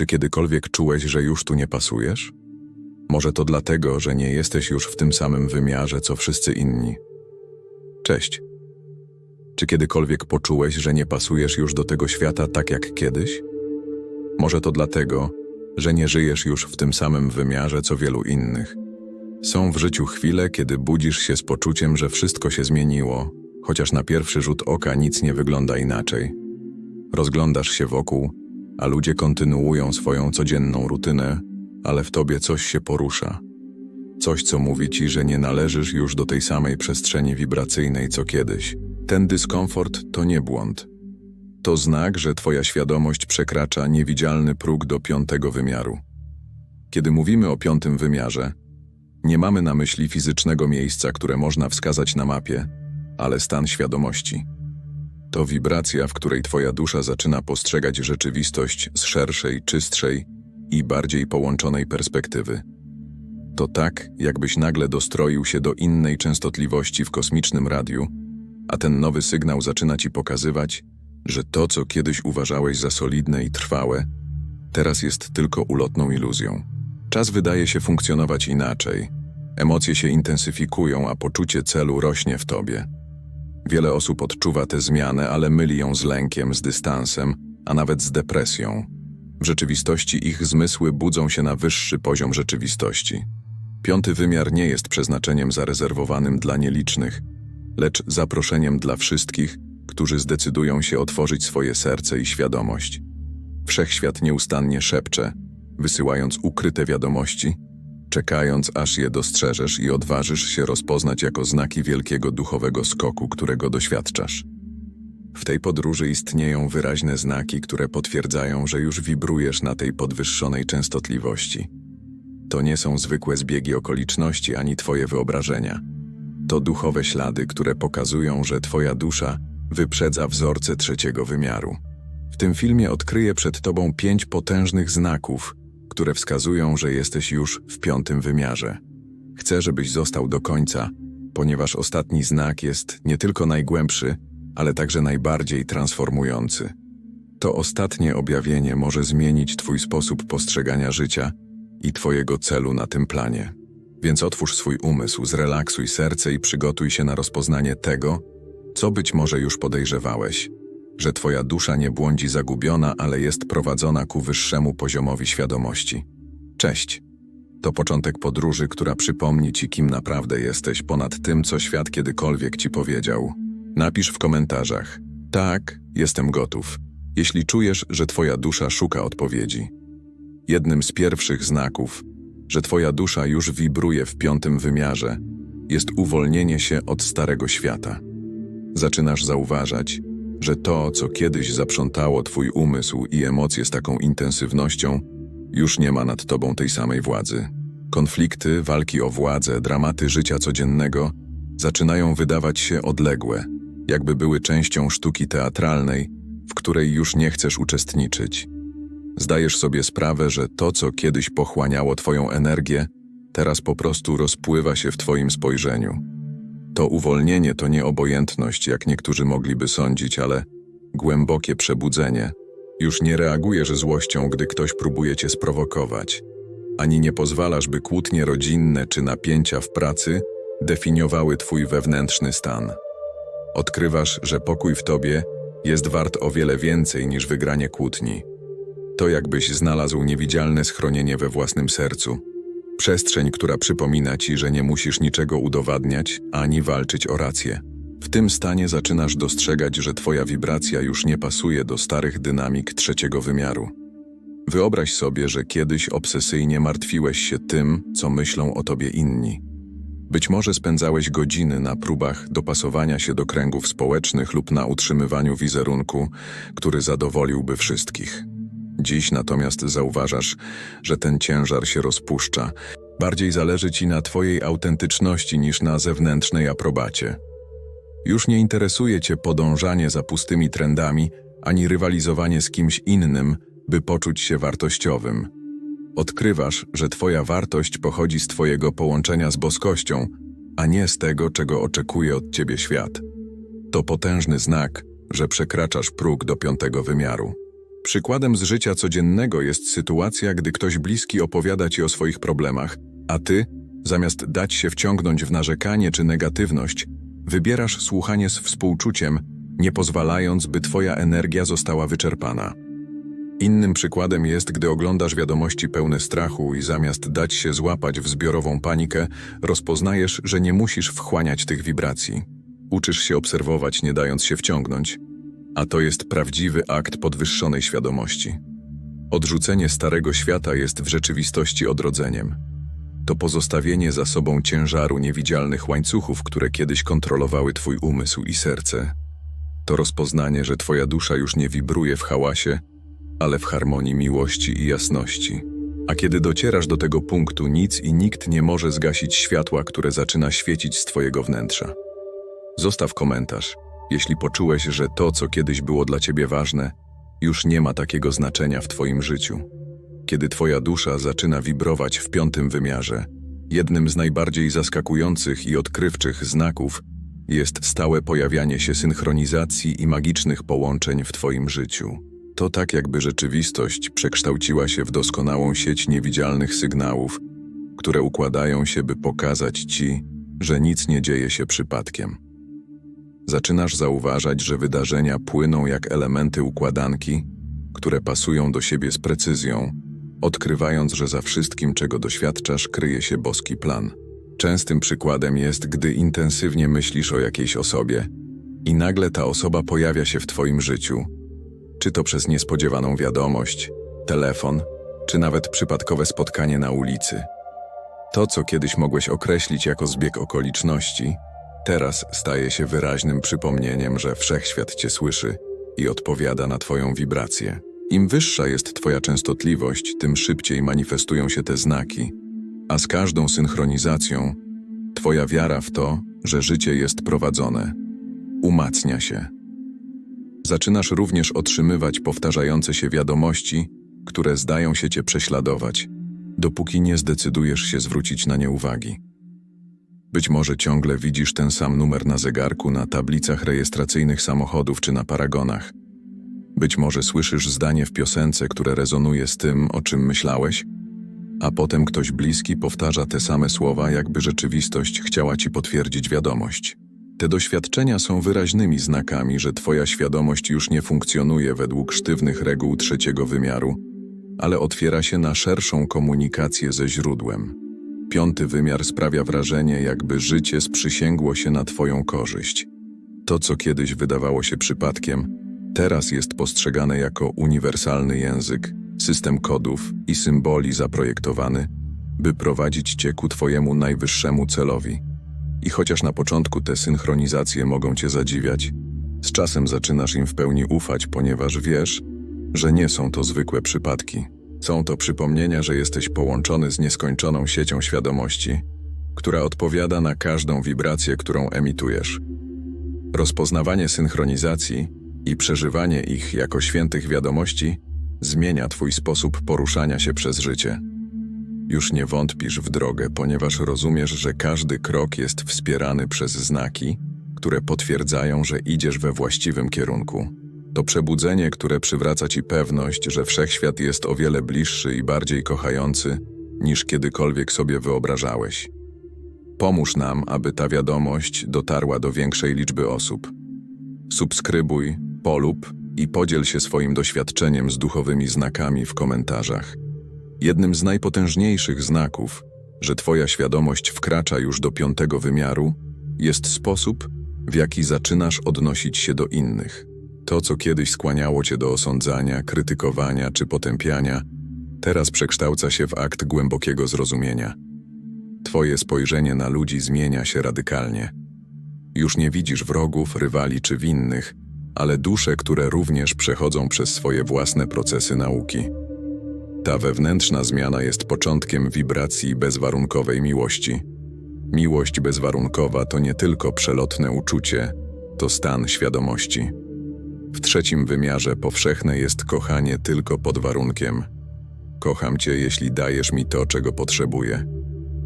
Czy kiedykolwiek czułeś, że już tu nie pasujesz? Może to dlatego, że nie jesteś już w tym samym wymiarze, co wszyscy inni. Cześć. Czy kiedykolwiek poczułeś, że nie pasujesz już do tego świata tak jak kiedyś? Może to dlatego, że nie żyjesz już w tym samym wymiarze, co wielu innych. Są w życiu chwile, kiedy budzisz się z poczuciem, że wszystko się zmieniło, chociaż na pierwszy rzut oka nic nie wygląda inaczej. Rozglądasz się wokół, a ludzie kontynuują swoją codzienną rutynę, ale w tobie coś się porusza. Coś, co mówi ci, że nie należysz już do tej samej przestrzeni wibracyjnej co kiedyś. Ten dyskomfort to nie błąd. To znak, że twoja świadomość przekracza niewidzialny próg do piątego wymiaru. Kiedy mówimy o piątym wymiarze, nie mamy na myśli fizycznego miejsca, które można wskazać na mapie, ale stan świadomości. To wibracja, w której twoja dusza zaczyna postrzegać rzeczywistość z szerszej, czystszej i bardziej połączonej perspektywy. To tak, jakbyś nagle dostroił się do innej częstotliwości w kosmicznym radiu, a ten nowy sygnał zaczyna ci pokazywać, że to, co kiedyś uważałeś za solidne i trwałe, teraz jest tylko ulotną iluzją. Czas wydaje się funkcjonować inaczej. Emocje się intensyfikują, a poczucie celu rośnie w tobie. Wiele osób odczuwa tę zmianę, ale myli ją z lękiem, z dystansem, a nawet z depresją. W rzeczywistości ich zmysły budzą się na wyższy poziom rzeczywistości. Piąty wymiar nie jest przeznaczeniem zarezerwowanym dla nielicznych, lecz zaproszeniem dla wszystkich, którzy zdecydują się otworzyć swoje serce i świadomość. Wszechświat nieustannie szepcze, wysyłając ukryte wiadomości, czekając aż je dostrzeżesz i odważysz się rozpoznać jako znaki wielkiego duchowego skoku, którego doświadczasz. W tej podróży istnieją wyraźne znaki, które potwierdzają, że już wibrujesz na tej podwyższonej częstotliwości. To nie są zwykłe zbiegi okoliczności ani twoje wyobrażenia. To duchowe ślady, które pokazują, że twoja dusza wyprzedza wzorce trzeciego wymiaru. W tym filmie odkryję przed tobą pięć potężnych znaków, które wskazują, że jesteś już w piątym wymiarze. Chcę, żebyś został do końca, ponieważ ostatni znak jest nie tylko najgłębszy, ale także najbardziej transformujący. To ostatnie objawienie może zmienić Twój sposób postrzegania życia i Twojego celu na tym planie. Więc otwórz swój umysł, zrelaksuj serce i przygotuj się na rozpoznanie tego, co być może już podejrzewałeś, że Twoja dusza nie błądzi zagubiona, ale jest prowadzona ku wyższemu poziomowi świadomości. Cześć! To początek podróży, która przypomni Ci, kim naprawdę jesteś, ponad tym, co świat kiedykolwiek Ci powiedział. Napisz w komentarzach: Tak, jestem gotów, jeśli czujesz, że Twoja dusza szuka odpowiedzi. Jednym z pierwszych znaków, że Twoja dusza już wibruje w piątym wymiarze, jest uwolnienie się od starego świata. Zaczynasz zauważać, że to, co kiedyś zaprzątało Twój umysł i emocje z taką intensywnością, już nie ma nad Tobą tej samej władzy. Konflikty, walki o władzę, dramaty życia codziennego zaczynają wydawać się odległe, jakby były częścią sztuki teatralnej, w której już nie chcesz uczestniczyć. Zdajesz sobie sprawę, że to, co kiedyś pochłaniało Twoją energię, teraz po prostu rozpływa się w Twoim spojrzeniu. To uwolnienie to nie obojętność, jak niektórzy mogliby sądzić, ale głębokie przebudzenie. Już nie reagujesz złością, gdy ktoś próbuje cię sprowokować, ani nie pozwalasz, by kłótnie rodzinne czy napięcia w pracy definiowały twój wewnętrzny stan. Odkrywasz, że pokój w tobie jest wart o wiele więcej niż wygranie kłótni. To jakbyś znalazł niewidzialne schronienie we własnym sercu, przestrzeń, która przypomina ci, że nie musisz niczego udowadniać ani walczyć o rację. W tym stanie zaczynasz dostrzegać, że twoja wibracja już nie pasuje do starych dynamik trzeciego wymiaru. Wyobraź sobie, że kiedyś obsesyjnie martwiłeś się tym, co myślą o tobie inni. Być może spędzałeś godziny na próbach dopasowania się do kręgów społecznych lub na utrzymywaniu wizerunku, który zadowoliłby wszystkich. Dziś natomiast zauważasz, że ten ciężar się rozpuszcza. Bardziej zależy ci na twojej autentyczności niż na zewnętrznej aprobacie. Już nie interesuje cię podążanie za pustymi trendami, ani rywalizowanie z kimś innym, by poczuć się wartościowym. Odkrywasz, że twoja wartość pochodzi z twojego połączenia z boskością, a nie z tego, czego oczekuje od ciebie świat. To potężny znak, że przekraczasz próg do piątego wymiaru. Przykładem z życia codziennego jest sytuacja, gdy ktoś bliski opowiada ci o swoich problemach, a ty, zamiast dać się wciągnąć w narzekanie czy negatywność, wybierasz słuchanie z współczuciem, nie pozwalając, by twoja energia została wyczerpana. Innym przykładem jest, gdy oglądasz wiadomości pełne strachu i zamiast dać się złapać w zbiorową panikę, rozpoznajesz, że nie musisz wchłaniać tych wibracji. Uczysz się obserwować, nie dając się wciągnąć, a to jest prawdziwy akt podwyższonej świadomości. Odrzucenie starego świata jest w rzeczywistości odrodzeniem. To pozostawienie za sobą ciężaru niewidzialnych łańcuchów, które kiedyś kontrolowały twój umysł i serce. To rozpoznanie, że twoja dusza już nie wibruje w hałasie, ale w harmonii miłości i jasności. A kiedy docierasz do tego punktu, nic i nikt nie może zgasić światła, które zaczyna świecić z twojego wnętrza. Zostaw komentarz, jeśli poczułeś, że to, co kiedyś było dla ciebie ważne, już nie ma takiego znaczenia w twoim życiu. Kiedy twoja dusza zaczyna wibrować w piątym wymiarze, jednym z najbardziej zaskakujących i odkrywczych znaków jest stałe pojawianie się synchronizacji i magicznych połączeń w twoim życiu. To tak jakby rzeczywistość przekształciła się w doskonałą sieć niewidzialnych sygnałów, które układają się, by pokazać ci, że nic nie dzieje się przypadkiem. Zaczynasz zauważać, że wydarzenia płyną jak elementy układanki, które pasują do siebie z precyzją, odkrywając, że za wszystkim, czego doświadczasz, kryje się boski plan. Częstym przykładem jest, gdy intensywnie myślisz o jakiejś osobie i nagle ta osoba pojawia się w Twoim życiu, czy to przez niespodziewaną wiadomość, telefon, czy nawet przypadkowe spotkanie na ulicy. To, co kiedyś mogłeś określić jako zbieg okoliczności, teraz staje się wyraźnym przypomnieniem, że wszechświat Cię słyszy i odpowiada na Twoją wibrację. Im wyższa jest Twoja częstotliwość, tym szybciej manifestują się te znaki, a z każdą synchronizacją Twoja wiara w to, że życie jest prowadzone, umacnia się. Zaczynasz również otrzymywać powtarzające się wiadomości, które zdają się Cię prześladować, dopóki nie zdecydujesz się zwrócić na nie uwagi. Być może ciągle widzisz ten sam numer na zegarku, na tablicach rejestracyjnych samochodów czy na paragonach. Być może słyszysz zdanie w piosence, które rezonuje z tym, o czym myślałeś, a potem ktoś bliski powtarza te same słowa, jakby rzeczywistość chciała ci potwierdzić wiadomość. Te doświadczenia są wyraźnymi znakami, że Twoja świadomość już nie funkcjonuje według sztywnych reguł trzeciego wymiaru, ale otwiera się na szerszą komunikację ze źródłem. Piąty wymiar sprawia wrażenie, jakby życie sprzysięgło się na Twoją korzyść. To, co kiedyś wydawało się przypadkiem, teraz jest postrzegane jako uniwersalny język, system kodów i symboli zaprojektowany, by prowadzić Cię ku Twojemu najwyższemu celowi. I chociaż na początku te synchronizacje mogą Cię zadziwiać, z czasem zaczynasz im w pełni ufać, ponieważ wiesz, że nie są to zwykłe przypadki. Są to przypomnienia, że jesteś połączony z nieskończoną siecią świadomości, która odpowiada na każdą wibrację, którą emitujesz. Rozpoznawanie synchronizacji i przeżywanie ich jako świętych wiadomości zmienia Twój sposób poruszania się przez życie. Już nie wątpisz w drogę, ponieważ rozumiesz, że każdy krok jest wspierany przez znaki, które potwierdzają, że idziesz we właściwym kierunku. To przebudzenie, które przywraca ci pewność, że wszechświat jest o wiele bliższy i bardziej kochający, niż kiedykolwiek sobie wyobrażałeś. Pomóż nam, aby ta wiadomość dotarła do większej liczby osób. Subskrybuj, polub i podziel się swoim doświadczeniem z duchowymi znakami w komentarzach. Jednym z najpotężniejszych znaków, że Twoja świadomość wkracza już do piątego wymiaru, jest sposób, w jaki zaczynasz odnosić się do innych. To, co kiedyś skłaniało Cię do osądzania, krytykowania czy potępiania, teraz przekształca się w akt głębokiego zrozumienia. Twoje spojrzenie na ludzi zmienia się radykalnie. Już nie widzisz wrogów, rywali czy winnych, ale dusze, które również przechodzą przez swoje własne procesy nauki. Ta wewnętrzna zmiana jest początkiem wibracji bezwarunkowej miłości. Miłość bezwarunkowa to nie tylko przelotne uczucie, to stan świadomości. W trzecim wymiarze powszechne jest kochanie tylko pod warunkiem: Kocham cię, jeśli dajesz mi to, czego potrzebuję.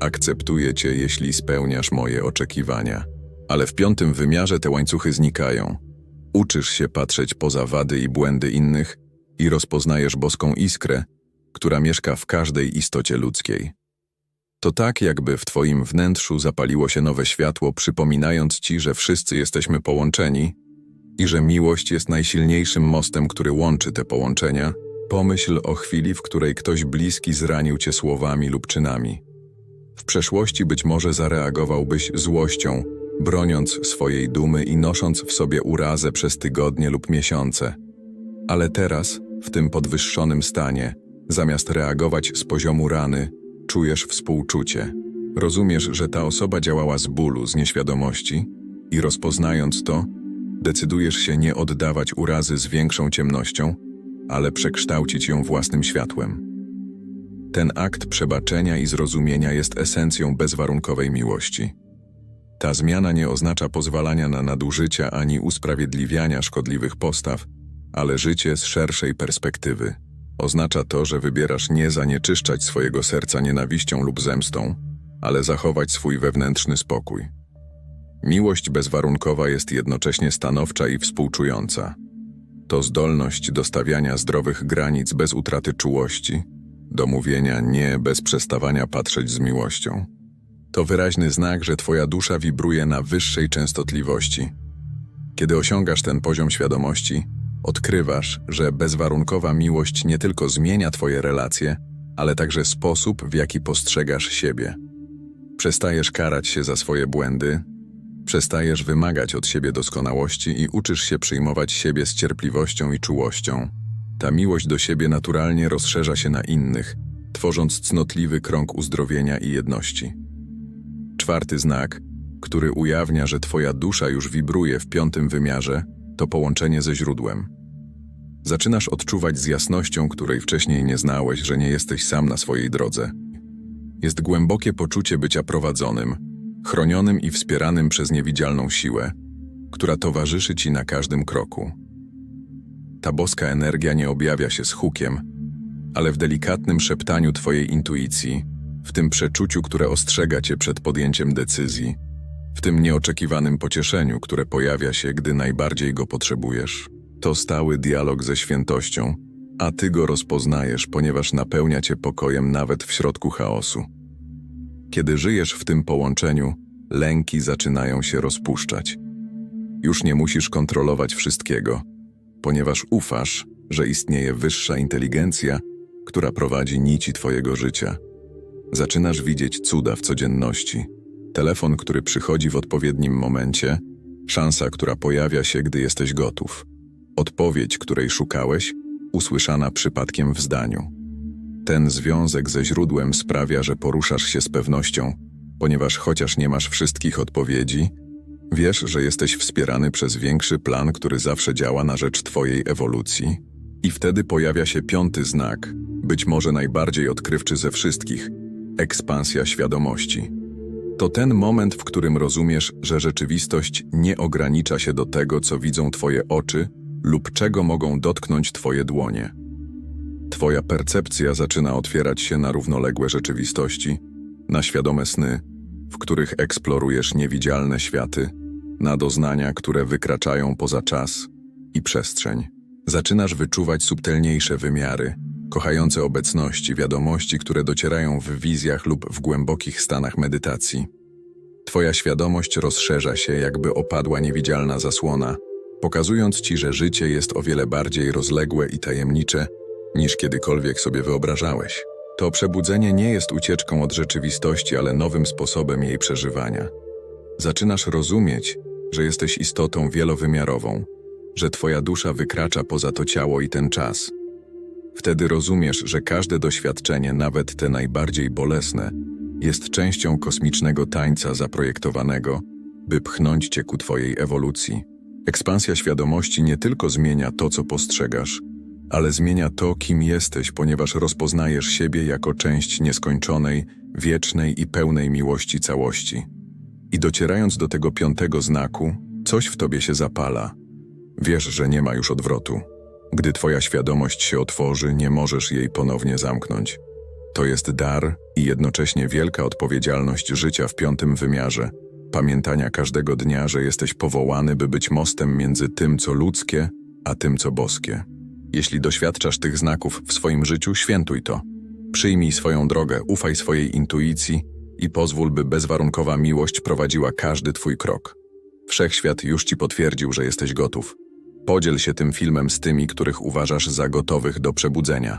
Akceptuję cię, jeśli spełniasz moje oczekiwania. Ale w piątym wymiarze te łańcuchy znikają. Uczysz się patrzeć poza wady i błędy innych i rozpoznajesz boską iskrę, która mieszka w każdej istocie ludzkiej. To tak, jakby w Twoim wnętrzu zapaliło się nowe światło, przypominając Ci, że wszyscy jesteśmy połączeni i że miłość jest najsilniejszym mostem, który łączy te połączenia. Pomyśl o chwili, w której ktoś bliski zranił Cię słowami lub czynami. W przeszłości być może zareagowałbyś złością, broniąc swojej dumy i nosząc w sobie urazę przez tygodnie lub miesiące. Ale teraz, w tym podwyższonym stanie, zamiast reagować z poziomu rany, czujesz współczucie. Rozumiesz, że ta osoba działała z bólu, z nieświadomości i rozpoznając to, decydujesz się nie oddawać urazy z większą ciemnością, ale przekształcić ją własnym światłem. Ten akt przebaczenia i zrozumienia jest esencją bezwarunkowej miłości. Ta zmiana nie oznacza pozwalania na nadużycia ani usprawiedliwiania szkodliwych postaw, ale życie z szerszej perspektywy. Oznacza to, że wybierasz nie zanieczyszczać swojego serca nienawiścią lub zemstą, ale zachować swój wewnętrzny spokój. Miłość bezwarunkowa jest jednocześnie stanowcza i współczująca. To zdolność do stawiania zdrowych granic bez utraty czułości, do mówienia nie bez przestawania patrzeć z miłością. To wyraźny znak, że Twoja dusza wibruje na wyższej częstotliwości. Kiedy osiągasz ten poziom świadomości, odkrywasz, że bezwarunkowa miłość nie tylko zmienia Twoje relacje, ale także sposób, w jaki postrzegasz siebie. Przestajesz karać się za swoje błędy, przestajesz wymagać od siebie doskonałości i uczysz się przyjmować siebie z cierpliwością i czułością. Ta miłość do siebie naturalnie rozszerza się na innych, tworząc cnotliwy krąg uzdrowienia i jedności. Czwarty znak, który ujawnia, że Twoja dusza już wibruje w piątym wymiarze, to połączenie ze źródłem. Zaczynasz odczuwać z jasnością, której wcześniej nie znałeś, że nie jesteś sam na swojej drodze. Jest głębokie poczucie bycia prowadzonym, chronionym i wspieranym przez niewidzialną siłę, która towarzyszy Ci na każdym kroku. Ta boska energia nie objawia się z hukiem, ale w delikatnym szeptaniu Twojej intuicji, w tym przeczuciu, które ostrzega Cię przed podjęciem decyzji, w tym nieoczekiwanym pocieszeniu, które pojawia się, gdy najbardziej go potrzebujesz. To stały dialog ze świętością, a Ty go rozpoznajesz, ponieważ napełnia Cię pokojem nawet w środku chaosu. Kiedy żyjesz w tym połączeniu, lęki zaczynają się rozpuszczać. Już nie musisz kontrolować wszystkiego, ponieważ ufasz, że istnieje wyższa inteligencja, która prowadzi nici Twojego życia. Zaczynasz widzieć cuda w codzienności. Telefon, który przychodzi w odpowiednim momencie, szansa, która pojawia się, gdy jesteś gotów. Odpowiedź, której szukałeś, usłyszana przypadkiem w zdaniu. Ten związek ze źródłem sprawia, że poruszasz się z pewnością, ponieważ chociaż nie masz wszystkich odpowiedzi, wiesz, że jesteś wspierany przez większy plan, który zawsze działa na rzecz Twojej ewolucji. I wtedy pojawia się piąty znak, być może najbardziej odkrywczy ze wszystkich ekspansja świadomości. To ten moment, w którym rozumiesz, że rzeczywistość nie ogranicza się do tego, co widzą Twoje oczy lub czego mogą dotknąć Twoje dłonie. Twoja percepcja zaczyna otwierać się na równoległe rzeczywistości, na świadome sny, w których eksplorujesz niewidzialne światy, na doznania, które wykraczają poza czas i przestrzeń. Zaczynasz wyczuwać subtelniejsze wymiary, kochające obecności, wiadomości, które docierają w wizjach lub w głębokich stanach medytacji. Twoja świadomość rozszerza się, jakby opadła niewidzialna zasłona, pokazując ci, że życie jest o wiele bardziej rozległe i tajemnicze niż kiedykolwiek sobie wyobrażałeś. To przebudzenie nie jest ucieczką od rzeczywistości, ale nowym sposobem jej przeżywania. Zaczynasz rozumieć, że jesteś istotą wielowymiarową, że twoja dusza wykracza poza to ciało i ten czas. Wtedy rozumiesz, że każde doświadczenie, nawet te najbardziej bolesne, jest częścią kosmicznego tańca zaprojektowanego, by pchnąć cię ku twojej ewolucji. Ekspansja świadomości nie tylko zmienia to, co postrzegasz, ale zmienia to, kim jesteś, ponieważ rozpoznajesz siebie jako część nieskończonej, wiecznej i pełnej miłości całości. I docierając do tego piątego znaku, coś w tobie się zapala. Wiesz, że nie ma już odwrotu. Gdy twoja świadomość się otworzy, nie możesz jej ponownie zamknąć. To jest dar i jednocześnie wielka odpowiedzialność życia w piątym wymiarze, pamiętania każdego dnia, że jesteś powołany, by być mostem między tym, co ludzkie, a tym, co boskie. Jeśli doświadczasz tych znaków w swoim życiu, świętuj to. Przyjmij swoją drogę, ufaj swojej intuicji i pozwól, by bezwarunkowa miłość prowadziła każdy twój krok. Wszechświat już ci potwierdził, że jesteś gotów. Podziel się tym filmem z tymi, których uważasz za gotowych do przebudzenia.